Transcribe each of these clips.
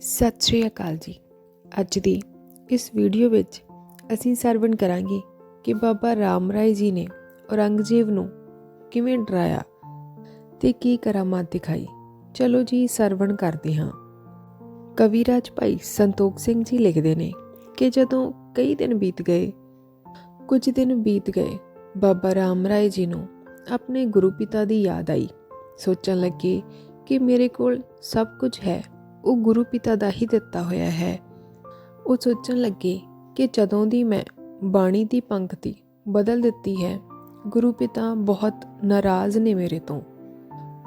ਸਤਿ ਸ਼੍ਰੀ ਅਕਾਲ ਜੀ। ਅੱਜ ਦੀ ਇਸ ਵੀਡੀਓ ਵਿੱਚ ਅਸੀਂ ਸਰਵਣ ਕਰਾਂਗੇ ਕਿ ਬਾਬਾ ਰਾਮ ਰਾਏ ਜੀ ਨੇ ਔਰੰਗਜ਼ੇਬ ਨੂੰ ਕਿਵੇਂ ਡਰਾਇਆ ਤੇ ਕੀ ਕਰਾਮਾਤ ਦਿਖਾਈ। ਚਲੋ ਜੀ, ਸਰਵਣ ਕਰਦੇ ਹਾਂ। ਕਵੀਰਾਜ ਭਾਈ ਸੰਤੋਖ ਸਿੰਘ ਜੀ ਲਿਖਦੇ ਨੇ ਕਿ ਜਦੋਂ ਕਈ ਦਿਨ ਬੀਤ ਗਏ, ਕੁਝ ਦਿਨ ਬੀਤ ਗਏ, ਬਾਬਾ ਰਾਮ ਰਾਏ ਜੀ ਨੂੰ ਆਪਣੇ ਗੁਰੂ ਪਿਤਾ ਦੀ ਯਾਦ ਆਈ। ਸੋਚਣ ਲੱਗੇ ਕਿ ਮੇਰੇ ਕੋਲ ਸਭ ਕੁਝ ਹੈ। ਉਹ ਗੁਰੂ ਪਿਤਾ ਦਾ ਹੀ ਦਿੱਤਾ ਹੋਇਆ ਹੈ। ਉਹ ਸੋਚਣ ਲੱਗੇ ਕਿ ਜਦੋਂ ਦੀ ਮੈਂ ਬਾਣੀ ਦੀ ਪੰਕਤੀ ਬਦਲ ਦਿੱਤੀ ਹੈ, ਗੁਰੂ ਪਿਤਾ ਬਹੁਤ ਨਾਰਾਜ਼ ਨੇ ਮੇਰੇ ਤੋਂ।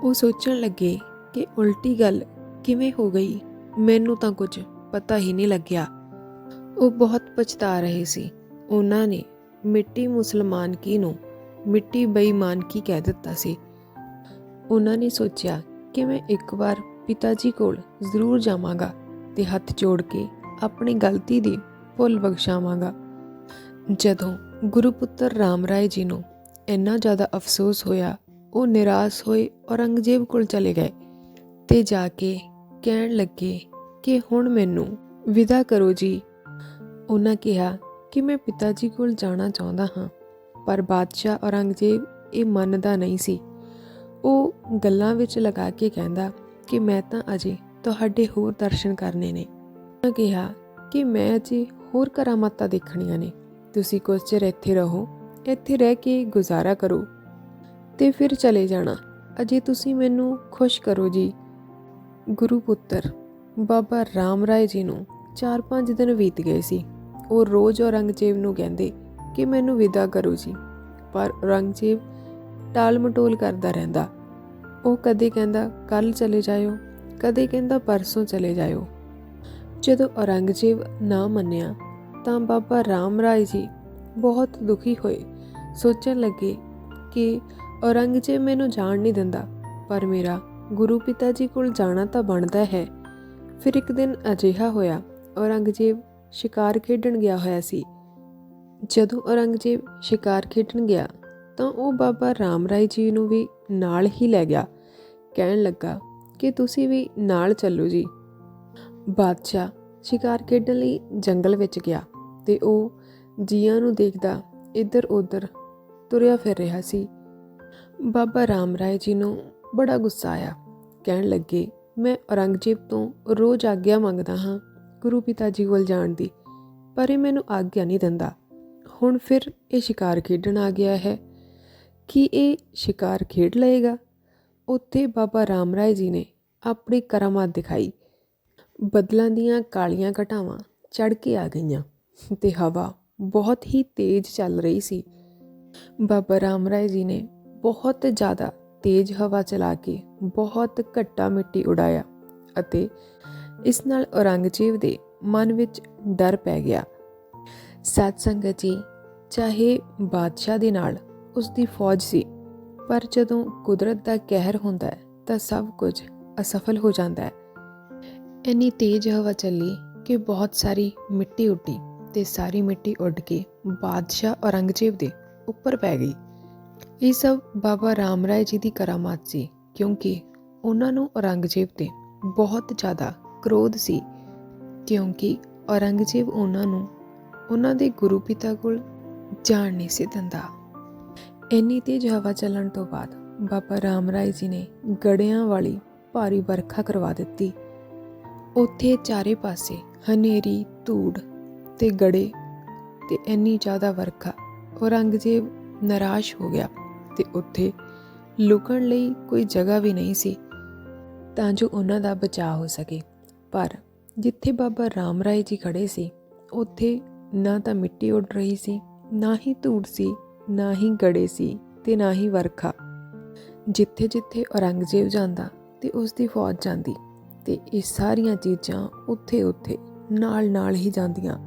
ਉਹ ਸੋਚਣ ਲੱਗੇ ਕਿ ਉਲਟੀ ਗੱਲ ਕਿਵੇਂ ਹੋ ਗਈ, ਮੈਨੂੰ ਤਾਂ ਕੁਝ ਪਤਾ ਹੀ ਨਹੀਂ ਲੱਗਿਆ। ਉਹ ਬਹੁਤ ਪਛਤਾ ਰਹੇ ਸੀ। ਉਹਨਾਂ ਨੇ ਮਿੱਟੀ ਮੁਸਲਮਾਨ ਕੀ ਨੂੰ ਮਿੱਟੀ ਬੇਈਮਾਨ ਕੀ ਕਹਿ ਦਿੱਤਾ ਸੀ। ਉਹਨਾਂ ਨੇ ਸੋਚਿਆ ਕਿ ਮੈਂ ਇੱਕ ਵਾਰ ਪਿਤਾ ਜੀ ਕੋਲ ਜ਼ਰੂਰ ਜਾਵਾਂਗਾ ਤੇ ਹੱਥ ਜੋੜ ਕੇ ਆਪਣੀ ਗਲਤੀ ਦੀ ਭੁੱਲ ਬਖਸ਼ਾਵਾਂਗਾ। ਜਦੋਂ ਗੁਰੂ ਪੁੱਤਰ ਰਾਮ ਰਾਏ ਜੀ ਨੂੰ ਇੰਨਾ ਜ਼ਿਆਦਾ ਅਫਸੋਸ ਹੋਇਆ, ਉਹ ਨਿਰਾਸ਼ ਹੋਏ ਔਰੰਗਜ਼ੇਬ ਕੋਲ ਚਲੇ ਗਏ ਤੇ ਜਾ ਕੇ ਕਹਿਣ ਲੱਗੇ ਕਿ ਹੁਣ ਮੈਨੂੰ ਵਿਦਾ ਕਰੋ ਜੀ। ਉਹਨਾਂ ਕਿਹਾ ਕਿ ਮੈਂ ਪਿਤਾ ਜੀ ਕੋਲ ਜਾਣਾ ਚਾਹੁੰਦਾ ਹਾਂ, ਪਰ ਬਾਦਸ਼ਾਹ ਔਰੰਗਜ਼ੇਬ ਇਹ ਮੰਨਦਾ ਨਹੀਂ ਸੀ। ਉਹ ਗੱਲਾਂ ਵਿੱਚ ਲਗਾ ਕੇ ਕਹਿੰਦਾ ਕਿ ਮੈਂ ਤਾਂ ਅਜੇ ਤੁਹਾਡੇ ਹੋਰ ਦਰਸ਼ਨ ਕਰਨੇ ਨੇ। ਉਹਨਾਂ ਕਿਹਾ ਕਿ ਮੈਂ ਅਜੇ ਹੋਰ ਕਰਾਮਾਤਾਂ ਦੇਖਣੀਆਂ ਨੇ। ਤੁਸੀਂ ਕੁਝ ਚਿਰ ਇੱਥੇ ਰਹੋ, ਇੱਥੇ ਰਹਿ ਕੇ ਗੁਜ਼ਾਰਾ ਕਰੋ ਤੇ ਫਿਰ ਚਲੇ ਜਾਣਾ। ਅਜੇ ਤੁਸੀਂ ਮੈਨੂੰ ਖੁਸ਼ ਕਰੋ ਜੀ। ਗੁਰੂ ਪੁੱਤਰ, ਬਾਬਾ ਰਾਮ ਰਾਏ ਜੀ ਨੂੰ 4-5 ਦਿਨ ਬੀਤ ਗਏ ਸੀ। ਉਹ ਰੋਜ਼ ਔਰੰਗਜ਼ੇਬ ਨੂੰ ਕਹਿੰਦੇ ਕਿ ਮੈਨੂੰ ਵਿਦਾ ਕਰੋ ਜੀ। ਪਰ ਔਰੰਗਜ਼ੇਬ ਟਾਲ ਮਟੋਲ ਕਰਦਾ ਰਹਿੰਦਾ। ਉਹ ਕਦੇ ਕਹਿੰਦਾ ਕੱਲ ਚਲੇ ਜਾਇਓ। ਕਦੇ ਕਹਿੰਦਾ, ਪਰਸੋਂ ਚਲੇ ਜਾਇਓ। ਜਦੋਂ ਔਰੰਗਜ਼ੇਬ ਨਾ ਮੰਨਿਆ, ਤਾਂ ਬਾਬਾ ਰਾਮ ਰਾਏ ਜੀ ਬਹੁਤ ਦੁਖੀ ਹੋਏ। ਸੋਚਣ ਲੱਗੇ ਕਿ ਔਰੰਗਜ਼ੇਬ ਮੈਨੂੰ ਜਾਣ ਨਹੀਂ ਦਿੰਦਾ, ਪਰ ਮੇਰਾ ਗੁਰੂ ਪਿਤਾ ਜੀ ਕੋਲ ਜਾਣਾ ਤਾਂ ਬਣਦਾ ਹੈ। ਫਿਰ ਇੱਕ ਦਿਨ ਅਜਿਹਾ ਹੋਇਆ, ਔਰੰਗਜ਼ੇਬ ਸ਼ਿਕਾਰ ਖੇਡਣ ਗਿਆ ਹੋਇਆ ਸੀ। ਜਦੋਂ ਔਰੰਗਜ਼ੇਬ ਸ਼ਿਕਾਰ ਖੇਡਣ ਗਿਆ ਤਾਂ ਉਹ ਬਾਬਾ ਰਾਮ ਰਾਏ ਜੀ ਨੂੰ ਵੀ ਨਾਲ ਹੀ ਲੈ ਗਿਆ। ਕਹਿਣ ਲੱਗਾ ਕਿ ਤੁਸੀਂ ਵੀ ਨਾਲ ਚੱਲੋ ਜੀ। ਬਾਦਸ਼ਾਹ ਸ਼ਿਕਾਰ ਖੇਡਣ ਲਈ ਜੰਗਲ ਵਿੱਚ ਗਿਆ ਤੇ ਉਹ ਜੀਆਂ ਨੂੰ ਦੇਖਦਾ ਇੱਧਰ ਉੱਧਰ ਤੁਰਿਆ ਫਿਰ ਰਿਹਾ ਸੀ। ਬਾਬਾ ਰਾਮ ਰਾਏ ਜੀ ਨੂੰ ਬੜਾ ਗੁੱਸਾ ਆਇਆ। ਕਹਿਣ ਲੱਗੇ, ਮੈਂ ਔਰੰਗਜ਼ੇਬ ਤੋਂ ਰੋਜ਼ ਆਗਿਆ ਮੰਗਦਾ ਹਾਂ ਗੁਰੂ ਪਿਤਾ ਜੀ ਕੋਲ ਜਾਣ ਦੀ, ਪਰ ਇਹ ਮੈਨੂੰ ਆਗਿਆ ਨਹੀਂ ਦਿੰਦਾ। ਹੁਣ ਫਿਰ ਇਹ ਸ਼ਿਕਾਰ ਖੇਡਣ ਆ ਗਿਆ ਹੈ ਕੀ ਇਹ ਸ਼ਿਕਾਰ ਖੇਡ ਲਏਗਾ। ਉੱਥੇ ਬਾਬਾ ਰਾਮ ਰਾਏ ਜੀ ਨੇ ਆਪਣੀ ਕਰਾਮਾਤ ਦਿਖਾਈ। ਬੱਦਲਾਂ ਦੀਆਂ ਕਾਲੀਆਂ ਘਟਾਵਾਂ ਚੜ ਕੇ ਆ ਗਈਆਂ ਤੇ ਹਵਾ ਬਹੁਤ ਹੀ ਤੇਜ਼ ਚੱਲ ਰਹੀ ਸੀ। ਬਾਬਾ ਰਾਮ ਰਾਏ ਜੀ ਨੇ ਬਹੁਤ ਜ਼ਿਆਦਾ ਤੇਜ਼ ਹਵਾ ਚਲਾ ਕੇ ਬਹੁਤ ਘੱਟਾ ਮਿੱਟੀ ਉਡਾਇਆ ਅਤੇ ਇਸ ਨਾਲ ਔਰੰਗਜ਼ੇਬ ਦੇ ਮਨ ਵਿੱਚ ਡਰ ਪੈ ਗਿਆ। ਸਤ ਸੰਗਤ ਜੀ, ਚਾਹੇ ਬਾਦਸ਼ਾਹ ਦੇ ਨਾਲ ਉਸ ਦੀ ਫੌਜ ਸੀ। ਪਰ ਜਦੋਂ ਕੁਦਰਤ ਦਾ ਕਹਿਰ ਹੁੰਦਾ ਹੈ, ਤਾਂ ਸਭ ਕੁਝ ਅਸਫਲ ਹੋ ਜਾਂਦਾ ਹੈ। ਇੰਨੀ ਤੇਜ਼ ਹਵਾ ਚੱਲੀ ਕਿ ਬਹੁਤ ਸਾਰੀ ਮਿੱਟੀ ਉੱਡੀ ਤੇ ਸਾਰੀ ਮਿੱਟੀ ਉੱਡ ਕੇ ਬਾਦਸ਼ਾਹ ਔਰੰਗਜ਼ੇਬ ਦੇ ਉੱਪਰ ਪੈ ਗਈ। ਇਹ ਸਭ ਬਾਬਾ ਰਾਮ ਰਾਏ ਜੀ ਦੀ ਕਰਾਮਾਤ ਸੀ, ਕਿਉਂਕਿ ਉਹਨਾਂ ਨੂੰ ਔਰੰਗਜ਼ੇਬ ਤੇ ਬਹੁਤ ਜ਼ਿਆਦਾ ਕ੍ਰੋਧ ਸੀ, ਕਿਉਂਕਿ ਔਰੰਗਜ਼ੇਬ ਉਹਨਾਂ ਨੂੰ ਉਹਨਾਂ ਦੇ ਗੁਰੂ ਪਿਤਾ ਕੋਲ ਜਾਣ ਨਹੀਂ ਸੀ ਦਿੰਦਾ। ਇੰਨੀ ਤੇਜ਼ ਹਵਾ ਚੱਲਣ ਤੋਂ ਬਾਅਦ ਬਾਬਾ ਰਾਮ ਰਾਏ ਜੀ ਨੇ ਗੜਿਆਂ ਵਾਲੀ ਭਾਰੀ ਵਰਖਾ ਕਰਵਾ ਦਿੱਤੀ। ਉੱਥੇ ਚਾਰੇ ਪਾਸੇ ਹਨੇਰੀ, ਧੂੜ ਤੇ ਗੜੇ ਤੇ ਇੰਨੀ ਜ਼ਿਆਦਾ ਵਰਖਾ, ਔਰੰਗਜ਼ੇਬ ਨਿਰਾਸ਼ ਹੋ ਗਿਆ ਤੇ ਉੱਥੇ ਲੁਕਣ ਲਈ ਕੋਈ ਜਗ੍ਹਾ ਵੀ ਨਹੀਂ ਸੀ ਤਾਂ ਜੋ ਉਹਨਾਂ ਦਾ ਬਚਾਅ ਹੋ ਸਕੇ। ਪਰ ਜਿੱਥੇ ਬਾਬਾ ਰਾਮ ਰਾਏ ਜੀ ਖੜੇ ਸੀ, ਉੱਥੇ ਨਾ ਤਾਂ ਮਿੱਟੀ ਉੱਡ ਰਹੀ ਸੀ, ਨਾ ਹੀ ਧੂੜ ਸੀ ਨਾ ਹੀ ਗੜੇ ਸੀ ਤੇ ਨਾ ਹੀ ਵਰਖਾ। ਜਿੱਥੇ ਜਿੱਥੇ ਔਰੰਗਜ਼ੇਬ ਜਾਂਦਾ ਤੇ ਉਸ ਦੀ ਫੌਜ ਜਾਂਦੀ ਤੇ ਇਹ ਸਾਰੀਆਂ ਚੀਜ਼ਾਂ ਉੱਥੇ ਉੱਥੇ ਨਾਲ ਨਾਲ ਹੀ ਜਾਂਦੀਆਂ।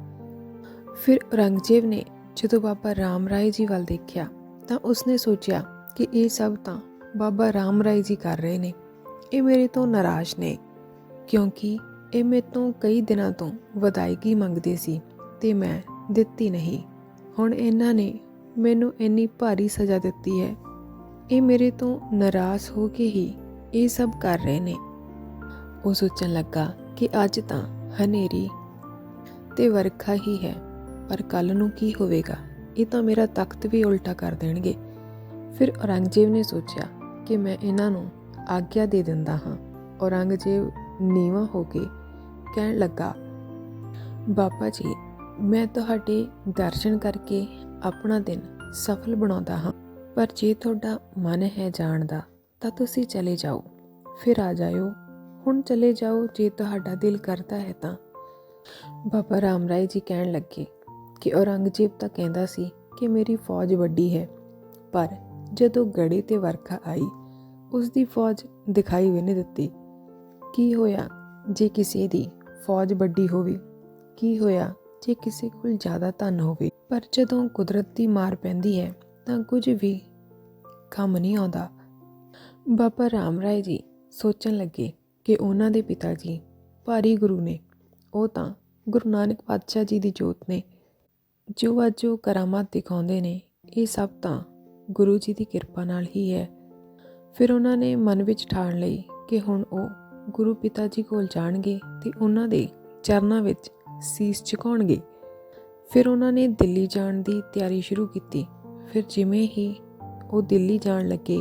ਫਿਰ ਔਰੰਗਜ਼ੇਬ ਨੇ ਜਦੋਂ ਬਾਬਾ ਰਾਮ ਰਾਏ ਜੀ ਵੱਲ ਦੇਖਿਆ ਤਾਂ ਉਸਨੇ ਸੋਚਿਆ ਕਿ ਇਹ ਸਭ ਤਾਂ ਬਾਬਾ ਰਾਮ ਰਾਏ ਜੀ ਕਰ ਰਹੇ ਨੇ। ਇਹ ਮੇਰੇ ਤੋਂ ਨਾਰਾਜ਼ ਨੇ ਕਿਉਂਕਿ ਇਹ ਮੇਰੇ ਤੋਂ ਕਈ ਦਿਨਾਂ ਤੋਂ ਵਧਾਈਗੀ ਮੰਗਦੇ ਸੀ ਤੇ ਮੈਂ ਦਿੱਤੀ ਨਹੀਂ। ਹੁਣ ਇਹਨਾਂ ਨੇ ਮੈਨੂੰ ਇੰਨੀ ਭਾਰੀ ਸਜ਼ਾ ਦਿੱਤੀ ਹੈ। ਇਹ ਮੇਰੇ ਤੋਂ ਨਾਰਾਜ਼ ਹੋ ਕੇ ਹੀ ਇਹ ਸਭ ਕਰ ਰਹੇ ਨੇ। ਉਹ ਸੋਚਣ ਲੱਗਾ ਕਿ ਅੱਜ ਤਾਂ ਹਨੇਰੀ ਤੇ ਵਰਖਾ ਹੀ ਹੈ, ਪਰ ਕੱਲ ਨੂੰ ਕੀ ਹੋਵੇਗਾ? ਇਹ ਤਾਂ ਮੇਰਾ ਤਖਤ ਵੀ ਉਲਟਾ ਕਰ ਦੇਣਗੇ। ਫਿਰ ਔਰੰਗਜ਼ੇਬ ਨੇ ਸੋਚਿਆ ਕਿ ਮੈਂ ਇਹਨਾਂ ਨੂੰ ਆਗਿਆ ਦੇ ਦਿੰਦਾ ਹਾਂ। ਔਰੰਗਜ਼ੇਬ ਨੀਵਾਂ ਹੋ ਕੇ ਕਹਿਣ ਲੱਗਾ, ਬਾਬਾ ਜੀ, ਮੈਂ ਤੁਹਾਡੇ ਦਰਸ਼ਨ ਕਰਕੇ ਆਪਣਾ ਦਿਨ ਸਫਲ ਬਣਾਉਂਦਾ ਹਾਂ। ਪਰ ਜੇ ਤੁਹਾਡਾ ਮਨ ਹੈ ਜਾਣ ਦਾ, ਤਾਂ ਤੁਸੀਂ ਚਲੇ ਜਾਓ। ਫਿਰ ਆ ਜਾਇਓ। ਹੁਣ ਚਲੇ ਜਾਓ, ਜੇ ਤੁਹਾਡਾ ਦਿਲ ਕਰਦਾ ਹੈ ਤਾਂ। ਬਾਬਾ ਰਾਮ ਰਾਏ ਜੀ ਕਹਿਣ ਲੱਗੇ ਕਿ ਔਰੰਗਜ਼ੇਬ ਤਾਂ ਕਹਿੰਦਾ ਸੀ ਕਿ ਮੇਰੀ ਫੌਜ ਵੱਡੀ ਹੈ। ਪਰ ਜਦੋਂ ਗੜੇ ਤੇ ਵਰਖਾ ਆਈ ਉਸ ਦੀ ਫੌਜ ਦਿਖਾਈ ਵੀ ਨਹੀਂ ਦਿੱਤੀ। ਕੀ ਹੋਇਆ? ਜੇ ਕਿਸੇ ਦੀ ਫੌਜ ਵੱਡੀ ਹੋਵੇ, ਕੀ ਹੋਇਆ? ਜੇ ਕਿਸੇ ਕੋਲ ਜ਼ਿਆਦਾ ਧਨ ਹੋਵੇ, ਪਰ ਜਦੋਂ ਕੁਦਰਤ ਦੀ ਮਾਰ ਪੈਂਦੀ ਹੈ, ਤਾਂ ਕੁਝ ਵੀ ਕੰਮ ਨਹੀਂ ਆਉਂਦਾ। ਬਾਬਾ ਰਾਮ ਰਾਏ ਜੀ ਸੋਚਣ ਲੱਗੇ ਕਿ ਉਹਨਾਂ ਦੇ ਪਿਤਾ ਜੀ, ਭਾਰੀ ਗੁਰੂ ਨੇ। ਉਹ ਤਾਂ ਗੁਰੂ ਨਾਨਕ ਪਾਤਸ਼ਾਹ ਜੀ ਦੀ ਜੋਤ ਨੇ। ਜੋ ਅੱਜ ਉਹ ਕਰਾਮਾਤ ਦਿਖਾਉਂਦੇ ਨੇ, ਇਹ ਸਭ ਤਾਂ ਗੁਰੂ ਜੀ ਦੀ ਕਿਰਪਾ ਨਾਲ ਹੀ ਹੈ। ਫਿਰ ਉਹਨਾਂ ਨੇ ਮਨ ਵਿੱਚ ਠਾਣ ਲਈ ਕਿ ਹੁਣ ਉਹ ਗੁਰੂ ਪਿਤਾ ਜੀ ਕੋਲ ਜਾਣਗੇ ਤੇ ਉਹਨਾਂ ਦੇ ਚਰਨਾਂ ਵਿੱਚ ਸੀਸ ਝੁਕਾਉਣਗੇ। ਫਿਰ ਉਹਨਾਂ ਨੇ ਦਿੱਲੀ ਜਾਣ ਦੀ ਤਿਆਰੀ ਸ਼ੁਰੂ ਕੀਤੀ। ਫਿਰ ਜਿਵੇਂ ਹੀ ਉਹ ਦਿੱਲੀ ਜਾਣ ਲੱਗੇ,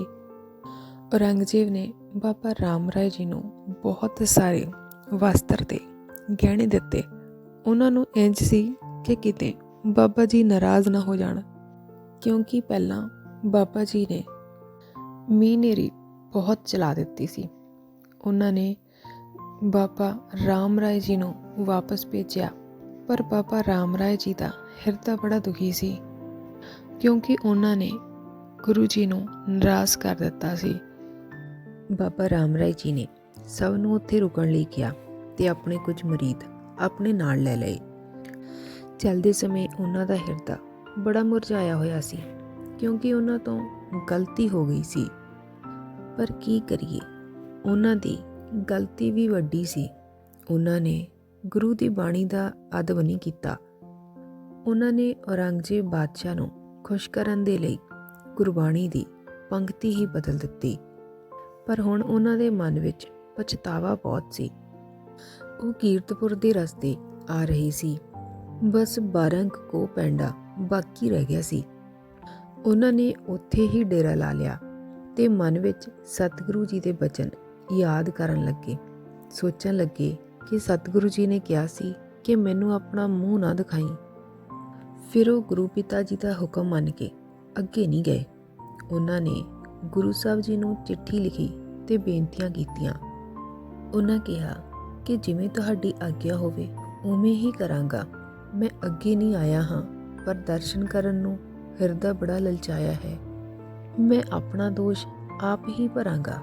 ਔਰੰਗਜ਼ੇਬ ਨੇ ਬਾਬਾ ਰਾਮ ਰਾਏ ਜੀ ਨੂੰ ਬਹੁਤ ਸਾਰੇ ਵਸਤਰ ਤੇ ਗਹਿਣੇ ਦਿੱਤੇ। ਉਹਨਾਂ ਨੂੰ ਇੰਜ ਸੀ ਕਿ ਕਿਤੇ ਬਾਬਾ ਜੀ ਨਾਰਾਜ਼ ਨਾ ਹੋ ਜਾਣ, ਕਿਉਂਕਿ ਪਹਿਲਾਂ ਬਾਬਾ ਜੀ ਨੇ ਮੀਨੇਰੀ ਬਹੁਤ ਚਲਾ ਦਿੱਤੀ ਸੀ। ਉਹਨਾਂ ਨੇ ਬਾਬਾ ਰਾਮ ਰਾਏ ਜੀ ਨੂੰ ਵਾਪਸ ਭੇਜਿਆ। ਪਰ ਬਾਬਾ ਰਾਮ ਰਾਏ ਜੀ ਦਾ ਹਿਰਦਾ ਬੜਾ ਦੁਖੀ ਸੀ, ਕਿਉਂਕਿ ਉਹਨਾਂ ਨੇ ਗੁਰੂ ਜੀ ਨੂੰ ਨਰਾਜ਼ ਕਰ ਦਿੱਤਾ ਸੀ। ਬਾਬਾ ਰਾਮ ਰਾਏ ਜੀ ਨੇ ਸਭ ਨੂੰ ਉੱਥੇ ਰੁਕਣ ਲਈ ਕਿਹਾ ਤੇ ਆਪਣੇ ਕੁਝ ਮਰੀਦ ਆਪਣੇ ਨਾਲ ਲੈ ਲਏ। ਚਲਦੇ ਸਮੇਂ ਉਹਨਾਂ ਦਾ ਹਿਰਦਾ ਬੜਾ ਮੁਰਝਾਇਆ ਹੋਇਆ ਸੀ, ਕਿਉਂਕਿ ਉਹਨਾਂ ਤੋਂ ਗਲਤੀ ਹੋ ਗਈ ਸੀ। ਪਰ ਕੀ ਕਰੀਏ? ਉਹਨਾਂ ਦੀ ਗਲਤੀ ਵੀ ਵੱਡੀ ਸੀ। ਉਹਨਾਂ ਨੇ ਗੁਰੂ ਦੀ ਬਾਣੀ ਦਾ ਅਦਬ ਨਹੀਂ ਕੀਤਾ। ਉਹਨਾਂ ਨੇ ਔਰੰਗਜ਼ੇਬ ਬਾਦਸ਼ਾਹ ਨੂੰ ਖੁਸ਼ ਕਰਨ ਦੇ ਲਈ ਗੁਰਬਾਣੀ ਦੀ ਪੰਕਤੀ ਹੀ ਬਦਲ ਦਿੱਤੀ। ਪਰ ਹੁਣ ਉਹਨਾਂ ਦੇ ਮਨ ਵਿੱਚ ਪਛਤਾਵਾ ਬਹੁਤ ਸੀ। ਉਹ ਕੀਰਤਪੁਰ ਦੇ ਰਸਤੇ ਆ ਰਹੀ ਸੀ। ਬਸ 12 ਕੋ ਪੈਂਡਾ ਬਾਕੀ ਰਹਿ ਗਿਆ ਸੀ। ਉਹਨਾਂ ਨੇ ਉੱਥੇ ਹੀ ਡੇਰਾ ਲਾ ਲਿਆ ਤੇ ਮਨ ਵਿੱਚ ਸਤਿਗੁਰੂ ਜੀ ਦੇ ਬਚਨ ਯਾਦ ਕਰਨ ਲੱਗੇ, ਸੋਚਣ ਲੱਗੇ ਕਿ ਸਤਿਗੁਰੂ ਜੀ ਨੇ ਕਿਹਾ ਸੀ ਕਿ ਮੈਨੂੰ ਆਪਣਾ ਮੂੰਹ ਨਾ ਦਿਖਾਈ। ਫਿਰ ਉਹ ਗੁਰੂ ਪਿਤਾ ਜੀ ਦਾ ਹੁਕਮ ਮੰਨ ਕੇ ਅੱਗੇ ਨਹੀਂ ਗਏ। ਉਹਨਾਂ ਨੇ ਗੁਰੂ ਸਾਹਿਬ ਜੀ ਨੂੰ ਚਿੱਠੀ ਲਿਖੀ ਤੇ ਬੇਨਤੀਆਂ ਕੀਤੀਆਂ। ਉਹਨਾਂ ਕਿਹਾ ਕਿ ਜਿਵੇਂ ਤੁਹਾਡੀ ਆਗਿਆ ਹੋਵੇ, ਉਵੇਂ ਹੀ ਕਰਾਂਗਾ। ਮੈਂ ਅੱਗੇ ਨਹੀਂ ਆਇਆ ਹਾਂ, ਪਰ ਦਰਸ਼ਨ ਕਰਨ ਨੂੰ ਹਿਰਦਾ ਬੜਾ ਲਲਚਾਇਆ ਹੈ। ਮੈਂ ਆਪਣਾ ਦੋਸ਼ ਆਪ ਹੀ ਭਰਾਂਗਾ।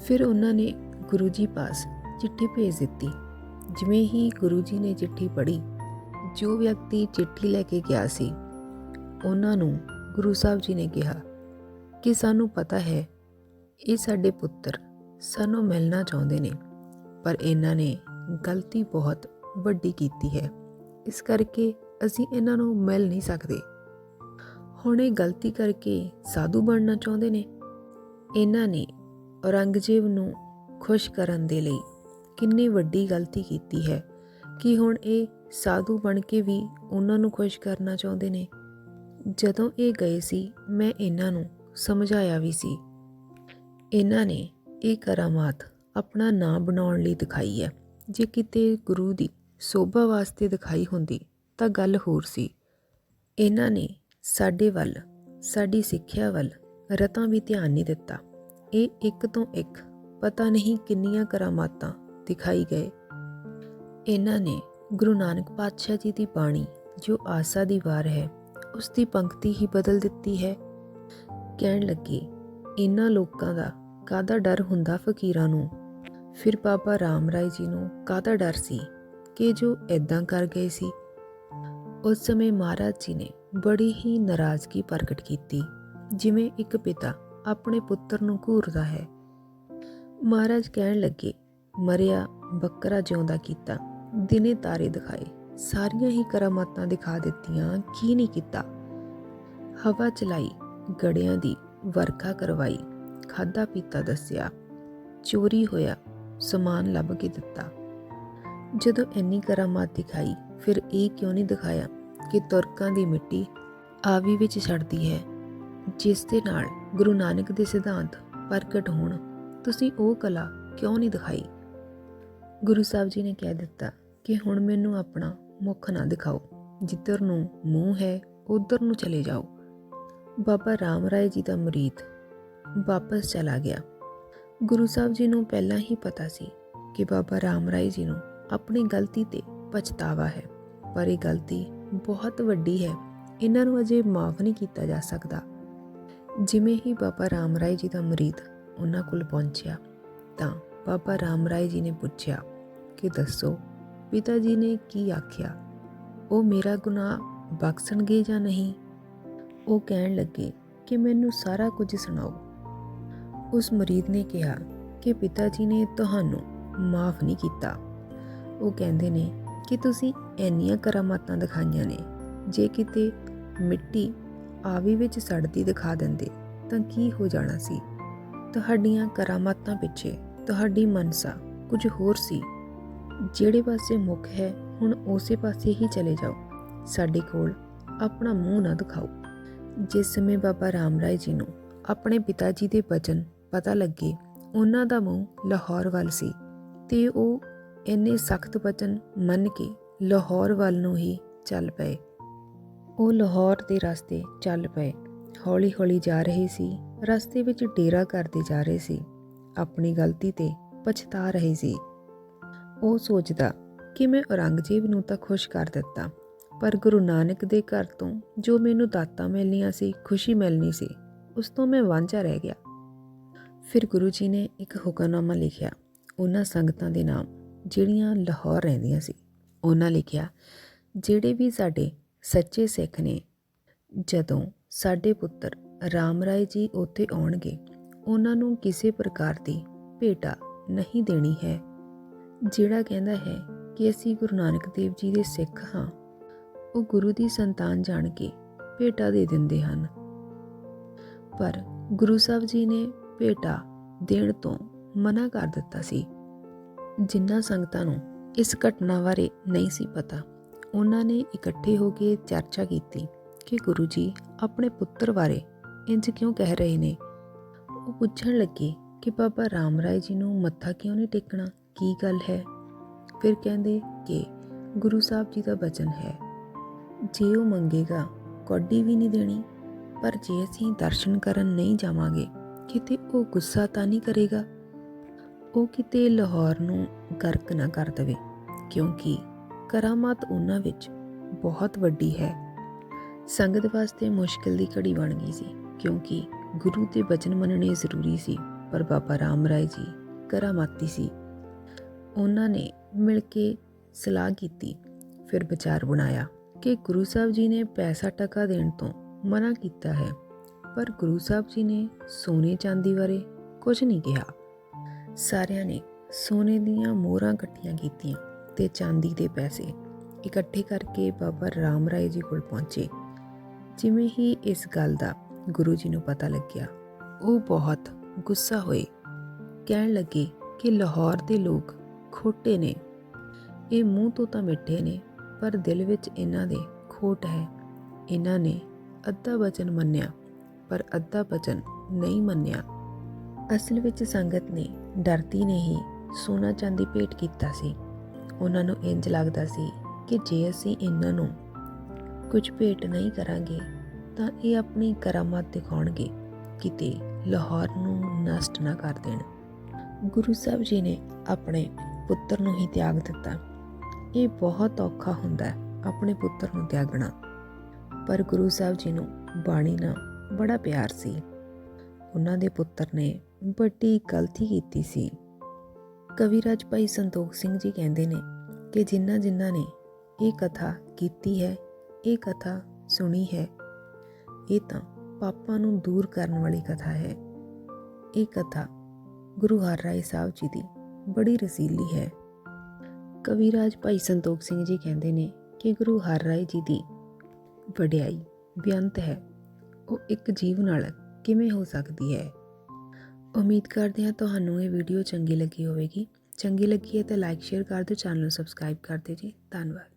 ਫਿਰ ਉਹਨਾਂ ਨੇ ਗੁਰੂ ਜੀ ਪਾਸ ਚਿੱਠੀ ਭੇਜ ਦਿੱਤੀ। ਜਿਵੇਂ ਹੀ ਗੁਰੂ ਜੀ ਨੇ ਚਿੱਠੀ ਪੜ੍ਹੀ, ਜੋ ਵਿਅਕਤੀ ਚਿੱਠੀ ਲੈ ਕੇ ਗਿਆ ਸੀ, ਉਹਨਾਂ ਨੂੰ ਗੁਰੂ ਸਾਹਿਬ ਜੀ ਨੇ ਕਿਹਾ ਕਿ ਸਾਨੂੰ ਪਤਾ ਹੈ, ਇਹ ਸਾਡੇ ਪੁੱਤਰ ਸਾਨੂੰ ਮਿਲਣਾ ਚਾਹੁੰਦੇ ਨੇ, ਪਰ ਇਹਨਾਂ ਨੇ ਗਲਤੀ ਬਹੁਤ ਵੱਡੀ ਕੀਤੀ ਹੈ। ਇਸ ਕਰਕੇ ਅਸੀਂ ਇਹਨਾਂ ਨੂੰ ਮਿਲ ਨਹੀਂ ਸਕਦੇ। ਹੁਣ ਇਹ ਗਲਤੀ ਕਰਕੇ ਸਾਧੂ ਬਣਨਾ ਚਾਹੁੰਦੇ ਨੇ? ਇਹਨਾਂ ਨੇ ਔਰੰਗਜ਼ੇਬ ਨੂੰ ਖੁਸ਼ ਕਰਨ ਦੇ ਲਈ ਕਿੰਨੀ ਵੱਡੀ ਗਲਤੀ ਕੀਤੀ ਹੈ ਕਿ ਹੁਣ ਇਹ ਸਾਧੂ ਬਣ ਕੇ ਵੀ ਉਹਨਾਂ ਨੂੰ ਖੁਸ਼ ਕਰਨਾ ਚਾਹੁੰਦੇ ਨੇ। ਜਦੋਂ ਇਹ ਗਏ ਸੀ, ਮੈਂ ਇਹਨਾਂ ਨੂੰ ਸਮਝਾਇਆ ਵੀ ਸੀ। ਇਹਨਾਂ ਨੇ ਇਹ ਕਰਾਮਾਤ ਆਪਣਾ ਨਾਂ ਬਣਾਉਣ ਲਈ ਦਿਖਾਈ ਹੈ। ਜੇ ਕਿਤੇ ਗੁਰੂ ਦੀ ਸੋਭਾ ਵਾਸਤੇ ਦਿਖਾਈ ਹੁੰਦੀ ਤਾਂ ਗੱਲ ਹੋਰ ਸੀ। ਇਹਨਾਂ ਨੇ ਸਾਡੇ ਵੱਲ, ਸਾਡੀ ਸਿੱਖਿਆ ਵੱਲ ਰਤਾਂ ਵੀ ਧਿਆਨ ਨਹੀਂ ਦਿੱਤਾ। ਇਹ ਇੱਕ ਤੋਂ ਇੱਕ ਪਤਾ ਨਹੀਂ ਕਿੰਨੀਆਂ ਕਰਾਮਾਤਾਂ ਦਿਖਾਈ ਗਏ। ਇਹਨਾਂ ਨੇ ਗੁਰੂ ਨਾਨਕ ਪਾਤਸ਼ਾਹ ਜੀ ਦੀ ਬਾਣੀ, ਜੋ ਆਸਾ ਦੀ ਵਾਰ ਹੈ ਉਸ ਦੀ ਪੰਕਤੀ ਹੀ ਬਦਲ ਦਿੱਤੀ ਹੈ। ਕਹਿਣ ਲੱਗੇ ਇਹਨਾਂ ਲੋਕਾਂ ਦਾ ਕਾਹਦਾ ਡਰ ਹੁੰਦਾ ਫਕੀਰਾਂ ਨੂੰ? ਫਿਰ ਬਾਬਾ ਰਾਮ ਰਾਏ ਜੀ ਨੂੰ ਕਾਹਦਾ ਡਰ ਸੀ ਕਿ ਜੋ ਐਦਾਂ ਕਰ ਗਏ ਸੀ? ਉਸ ਸਮੇਂ ਮਹਾਰਾਜ ਜੀ ਨੇ ਬੜੀ ਹੀ ਨਾਰਾਜ਼ਗੀ ਪ੍ਰਗਟ ਕੀਤੀ, ਜਿਵੇਂ ਇੱਕ ਪਿਤਾ ਆਪਣੇ ਪੁੱਤਰ ਨੂੰ ਘੂਰਦਾ ਹੈ। ਮਹਾਰਾਜ ਕਹਿਣ ਲੱਗੇ, ਮਰਿਆ, ਬੱਕਰਾ ਜਿਉਂਦਾ ਕੀਤਾ, ਦਿਨੇ ਤਾਰੇ ਦਿਖਾਏ, ਸਾਰੀਆਂ ਹੀ ਕਰਾਮਾਤਾਂ ਦਿਖਾ ਦਿੱਤੀਆਂ, ਕੀ ਨਹੀਂ ਕੀਤਾ? ਹਵਾ ਚਲਾਈ, ਗੜਿਆਂ ਦੀ ਵਰਖਾ ਕਰਵਾਈ ਖਾਦਾ ਪੀਤਾ ਦੱਸਿਆ, ਚੋਰੀ ਹੋਇਆ, ਸਮਾਨ ਲੱਭ ਕੇ ਦਿੱਤਾ। ਜਦੋਂ ਇੰਨੀ ਕਰਾਮਾਤ ਦਿਖਾਈ, ਫਿਰ ਇਹ ਕਿਉਂ ਨਹੀਂ ਦਿਖਾਇਆ ਕਿ ਤੁਰਕਾਂ ਦੀ ਮਿੱਟੀ ਆਵੀ ਵਿੱਚ ਛੱਡਦੀ ਹੈ, ਜਿਸ ਦੇ ਨਾਲ ਗੁਰੂ ਨਾਨਕ ਦੇ ਸਿਧਾਂਤ ਪ੍ਰਗਟ ਹੋਣ। ਤੁਸੀਂ ਉਹ ਕਲਾ ਕਿਉਂ ਨਹੀਂ ਦਿਖਾਈ? ਗੁਰੂ ਸਾਹਿਬ ਜੀ ਨੇ ਕਹਿ ਦਿੱਤਾ ਕਿ ਹੁਣ ਮੈਨੂੰ ਆਪਣਾ ਮੁਖ ਨਾ ਦਿਖਾਓ। ਜਿੱਧਰ ਨੂੰ ਮੂੰਹ ਹੈ, ਉਧਰ ਨੂੰ ਚਲੇ ਜਾਓ। ਬਾਬਾ ਰਾਮ ਰਾਏ ਜੀ ਦਾ ਮੁਰੀਦ ਵਾਪਸ ਚਲਾ ਗਿਆ। ਗੁਰੂ ਸਾਹਿਬ ਜੀ ਨੂੰ ਪਹਿਲਾਂ ਹੀ ਪਤਾ ਸੀ ਕਿ ਬਾਬਾ ਰਾਮ ਰਾਏ ਜੀ ਨੂੰ ਆਪਣੀ ਗਲਤੀ ਤੇ ਪਛਤਾਵਾ ਹੈ। ਪਰ ਇਹ ਗਲਤੀ ਬਹੁਤ ਵੱਡੀ ਹੈ। ਇਹਨਾਂ ਨੂੰ ਅਜੇ ਮਾਫ ਨਹੀਂ ਕੀਤਾ ਜਾ ਸਕਦਾ। ਜਿਵੇਂ ਹੀ ਬਾਬਾ ਰਾਮ ਰਾਏ ਜੀ ਦਾ ਮਰੀਦ ਉਹਨਾਂ ਕੋਲ ਪਹੁੰਚਿਆ, ਤਾਂ ਬਾਬਾ ਰਾਮ ਰਾਏ ਜੀ ਨੇ ਪੁੱਛਿਆ ਕਿ ਦੱਸੋ, ਪਿਤਾ ਜੀ ਨੇ ਕੀ ਆਖਿਆ? ਉਹ ਮੇਰਾ ਗੁਨਾਹ ਬਖਸ਼ਣਗੇ ਜਾਂ ਨਹੀਂ? ਉਹ ਕਹਿਣ ਲੱਗੇ ਕਿ ਮੈਨੂੰ ਸਾਰਾ ਕੁਝ ਸੁਣਾਓ। ਉਸ ਮਰੀਦ ਨੇ ਕਿਹਾ ਕਿ ਪਿਤਾ ਜੀ ਨੇ ਤੁਹਾਨੂੰ ਮਾਫ ਨਹੀਂ ਕੀਤਾ। ਉਹ ਕਹਿੰਦੇ ਨੇ ਕਿ ਤੁਸੀਂ ਇੰਨੀਆਂ ਕਰਾਮਾਤਾਂ ਦਿਖਾਈਆਂ ਨੇ, ਜੇ ਕਿਤੇ ਮਿੱਟੀ ਆਵੀ ਵਿੱਚ ਸੜਦੀ ਦਿਖਾ ਦਿੰਦੇ, ਤਾਂ ਕੀ ਹੋ ਜਾਣਾ ਸੀ? ਤੁਹਾਡੀਆਂ ਕਰਾਮਾਤਾਂ ਪਿੱਛੇ, ਤੁਹਾਡੀ ਮਨਸਾ, ਕੁਝ ਹੋਰ ਸੀ। ਜਿਹੜੇ ਪਾਸੇ ਮੁਖ ਹੈ, ਹੁਣ ਉਸੇ ਪਾਸੇ ਹੀ ਚਲੇ ਜਾਓ। ਸਾਡੇ ਕੋਲ ਆਪਣਾ ਮੂੰਹ ਨਾ ਦਿਖਾਓ। ਜਿਸ ਸਮੇਂ ਬਾਬਾ ਰਾਮ ਰਾਏ ਜੀ ਨੂੰ ਆਪਣੇ ਪਿਤਾ ਜੀ ਦੇ ਬਚਨ ਪਤਾ ਲੱਗੇ, ਉਹਨਾਂ ਦਾ ਮੂੰਹ ਲਾਹੌਰ ਵੱਲ ਸੀ ਤੇ ਉਹ ਇੰਨੇ ਸਖਤ ਬਚਨ ਮੰਨ ਕੇ ਲਾਹੌਰ ਵੱਲ ਨੂੰ ਹੀ ਚੱਲ ਪਏ। ਉਹ ਲਾਹੌਰ ਦੇ ਰਸਤੇ ਚੱਲ ਪਏ। ਹੌਲੀ-ਹੌਲੀ ਜਾ ਰਹੇ ਸੀ। ਰਸਤੇ ਵਿੱਚ ਡੇਰਾ ਕਰਦੇ ਜਾ ਰਹੇ ਸੀ। ਆਪਣੀ ਗਲਤੀ ਤੇ ਪਛਤਾ ਰਹੇ ਸੀ। ਉਹ ਸੋਚਦਾ ਕਿ ਮੈਂ ਔਰੰਗਜ਼ੇਬ ਨੂੰ ਤਾਂ ਖੁਸ਼ ਕਰ ਦਿੱਤਾ, ਪਰ ਗੁਰੂ ਨਾਨਕ ਦੇ ਘਰ ਤੋਂ ਜੋ ਮੈਨੂੰ ਦਾਤਾਂ ਮਿਲਣੀਆਂ ਸੀ, ਖੁਸ਼ੀ ਮਿਲਣੀ ਸੀ, ਉਸ ਤੋਂ ਮੈਂ ਵਾਂਝਾ ਰਹਿ ਗਿਆ। ਫਿਰ ਗੁਰੂ ਜੀ ਨੇ ਇੱਕ ਹੁਕਮਨਾਮਾ ਲਿਖਿਆ। ਉਹਨਾਂ ਸੰਗਤਾਂ ਦੇ ਨਾਮ ਜਿਹੜੀਆਂ ਲਾਹੌਰ ਰਹਿੰਦੀਆਂ ਸੀ। ਉਹਨਾਂ ਲਿਖਿਆ, ਜਿਹੜੇ ਵੀ ਸਾਡੇ ਸੱਚੇ ਸਿੱਖ ਨੇ। ਜਦੋਂ ਸਾਡੇ ਪੁੱਤਰ ਰਾਮ ਰਾਏ ਜੀ ਉੱਥੇ ਆਉਣਗੇ, ਉਹਨਾਂ ਨੂੰ ਕਿਸੇ ਪ੍ਰਕਾਰ ਦੀ ਭੇਟਾ ਨਹੀਂ ਦੇਣੀ ਹੈ। ਜਿਹੜਾ ਕਹਿੰਦਾ ਹੈ ਕਿ ਅਸੀਂ ਗੁਰੂ ਨਾਨਕ ਦੇਵ ਜੀ ਦੇ ਸਿੱਖ ਹਾਂ, ਉਹ ਗੁਰੂ ਦੀ ਸੰਤਾਨ ਜਾਣ ਕੇ ਭੇਟਾ ਦੇ ਦਿੰਦੇ ਹਨ। ਪਰ ਗੁਰੂ ਸਾਹਿਬ ਜੀ ਨੇ ਭੇਟਾ ਦੇਣ ਤੋਂ ਮਨਾ ਕਰ ਦਿੱਤਾ ਸੀ। ਜਿਨ੍ਹਾਂ ਸੰਗਤਾਂ ਨੂੰ ਇਸ ਘਟਨਾ ਬਾਰੇ ਨਹੀਂ ਸੀ ਪਤਾ। ਉਹਨਾਂ ਨੇ ਇਕੱਠੇ ਹੋ ਕੇ ਚਰਚਾ ਕੀਤੀ ਕਿ ਗੁਰੂ ਜੀ ਆਪਣੇ ਪੁੱਤਰ ਬਾਰੇ ਇੰਜ ਕਿਉਂ ਕਹਿ ਰਹੇ ਨੇ? ਉਹ ਪੁੱਛਣ ਲੱਗੇ ਕਿ ਬਾਬਾ ਰਾਮ ਰਾਏ ਜੀ ਨੂੰ ਮੱਥਾ ਕਿਉਂ ਨਹੀਂ ਟੇਕਣਾ? ਕੀ ਗੱਲ ਹੈ? ਫਿਰ ਕਹਿੰਦੇ ਕਿ ਗੁਰੂ ਸਾਹਿਬ ਜੀ ਦਾ ਬਚਨ ਹੈ, ਜੇ ਉਹ ਮੰਗੇਗਾ ਕੌਡੀ ਵੀ ਨਹੀਂ ਦੇਣੀ, ਪਰ ਜੇ ਅਸੀਂ ਦਰਸ਼ਨ ਕਰਨ ਨਹੀਂ ਜਾਵਾਂਗੇ, ਕਿਤੇ ਉਹ ਗੁੱਸਾ ਤਾਂ ਨਹੀਂ ਕਰੇਗਾ? ਉਹ ਕਿਤੇ ਲਾਹੌਰ ਨੂੰ ਗਰਕ ਨਾ ਕਰ ਦੇਵੇ, ਕਿਉਂਕਿ ਕਰਾਮਾਤ ਉਹਨਾਂ ਵਿੱਚ ਬਹੁਤ ਵੱਡੀ ਹੈ। ਸੰਗਤ ਵਾਸਤੇ ਮੁਸ਼ਕਿਲ ਦੀ ਘੜੀ ਬਣ ਗਈ ਸੀ, ਕਿਉਂਕਿ ਗੁਰੂ ਦੇ ਬਚਨ ਮੰਨਣੇ ਜ਼ਰੂਰੀ ਸੀ, ਪਰ ਬਾਬਾ ਰਾਮ ਰਾਏ ਜੀ ਕਰਾਮਾਤੀ ਸੀ। ਉਹਨਾਂ ਨੇ ਮਿਲ ਕੇ ਸਲਾਹ ਕੀਤੀ, ਫਿਰ ਵਿਚਾਰ ਬਣਾਇਆ ਕਿ ਗੁਰੂ ਸਾਹਿਬ ਜੀ ਨੇ ਪੈਸਾ ਟਕਾ ਦੇਣ ਤੋਂ ਮਨਾ ਕੀਤਾ ਹੈ, ਪਰ ਗੁਰੂ ਸਾਹਿਬ ਜੀ ਨੇ ਸੋਨੇ ਚਾਂਦੀ ਬਾਰੇ ਕੁਝ ਨਹੀਂ ਕਿਹਾ। ਸਾਰਿਆਂ ਨੇ ਸੋਨੇ ਦੀਆਂ ਮੋਹਰਾਂ ਇਕੱਠੀਆਂ ਕੀਤੀਆਂ। ਤੇ ਚਾਂਦੀ ਦੇ ਪੈਸੇ ਇਕੱਠੇ ਕਰਕੇ ਬਾਬਾ ਰਾਮ ਰਾਏ ਜੀ ਕੋਲ ਪਹੁੰਚੇ। ਜਿਵੇਂ ਹੀ ਇਸ ਗੱਲ ਦਾ ਗੁਰੂ ਜੀ ਨੂੰ ਪਤਾ ਲੱਗਿਆ, ਉਹ ਬਹੁਤ ਗੁੱਸਾ ਹੋਏ। ਕਹਿਣ ਲੱਗੇ ਕਿ ਲਾਹੌਰ ਦੇ ਲੋਕ ਖੋਟੇ ਨੇ। ਇਹ ਮੂੰਹ ਤੋਂ ਤਾਂ ਮਿੱਠੇ ਨੇ, ਪਰ ਦਿਲ ਵਿੱਚ ਇਹਨਾਂ ਦੇ ਖੋਟ ਹੈ। ਇਹਨਾਂ ਨੇ ਅੱਧਾ ਬਚਨ ਮੰਨਿਆ, ਪਰ ਅੱਧਾ ਬਚਨ ਨਹੀਂ ਮੰਨਿਆ। ਅਸਲ ਵਿੱਚ ਸੰਗਤ ਨੇ ਡਰਦੀ ਨੇ ਹੀ ਸੋਨਾ ਚਾਂਦੀ ਭੇਟ ਕੀਤਾ ਸੀ। ਉਹਨਾਂ ਨੂੰ ਇੰਜ ਲੱਗਦਾ ਸੀ ਕਿ ਜੇ ਅਸੀਂ ਇਹਨਾਂ ਨੂੰ ਕੁਝ ਭੇਟ ਨਹੀਂ ਕਰਾਂਗੇ, ਤਾਂ ਇਹ ਆਪਣੀ ਕਰਾਮਾਤ ਦਿਖਾਉਣਗੇ ਕਿਤੇ ਲਾਹੌਰ ਨੂੰ ਨਸ਼ਟ ਨਾ ਕਰ ਦੇਣ। ਗੁਰੂ ਸਾਹਿਬ ਜੀ ਨੇ ਆਪਣੇ ਪੁੱਤਰ ਨੂੰ ਹੀ ਤਿਆਗ ਦਿੱਤਾ। ਇਹ ਬਹੁਤ ਔਖਾ ਹੁੰਦਾ ਹੈ ਆਪਣੇ ਪੁੱਤਰ ਨੂੰ ਤਿਆਗਣਾ। ਪਰ ਗੁਰੂ ਸਾਹਿਬ ਜੀ ਨੂੰ ਬਾਣੀ ਨਾਲ ਬੜਾ ਪਿਆਰ ਸੀ। ਉਹਨਾਂ ਦੇ ਪੁੱਤਰ ਨੇ ਵੱਡੀ ਗਲਤੀ ਕੀਤੀ ਸੀ। ਕਵਿਰਾਜ ਭਾਈ ਸੰਤੋਖ ਸਿੰਘ ਜੀ ਕਹਿੰਦੇ ਨੇ ਕਿ ਜਿਨ੍ਹਾਂ ਜਿਨ੍ਹਾਂ ਨੇ ਇਹ ਕਥਾ ਕੀਤੀ ਹੈ, ਇਹ ਕਥਾ ਸੁਣੀ ਹੈ, ਇਹ ਤਾਂ ਪਾਪਾਂ ਨੂੰ ਦੂਰ ਕਰਨ ਵਾਲੀ ਕਥਾ ਹੈ। ਇਹ ਕਥਾ ਗੁਰੂ ਹਰਰਾਏ ਸਾਹਿਬ ਜੀ ਦੀ ਬੜੀ ਰਸੀਲੀ ਹੈ। ਕਵਿਰਾਜ ਭਾਈ ਸੰਤੋਖ ਸਿੰਘ ਜੀ ਕਹਿੰਦੇ ਨੇ ਕਿ ਗੁਰੂ ਹਰਰਾਏ ਜੀ ਦੀ ਵਡਿਆਈ ਬੇਅੰਤ ਹੈ। ਉਹ ਇੱਕ ਜੀਵ ਨਾਲ ਕਿਵੇਂ ਹੋ ਸਕਦੀ ਹੈ? ਉਮੀਦ ਕਰਦੇ ਹਾਂ ਤੁਹਾਨੂੰ ਇਹ ਵੀਡੀਓ ਚੰਗੀ ਲੱਗੀ ਹੋਵੇਗੀ। ਚੰਗੀ ਲੱਗੀ ਹੈ ਤਾਂ ਲਾਈਕ ਸ਼ੇਅਰ ਕਰ ਦਿਓ ਚੈਨਲ ਨੂੰ ਸਬਸਕ੍ਰਾਈਬ ਕਰ ਦਿਓ ਜੀ। ਧੰਨਵਾਦ।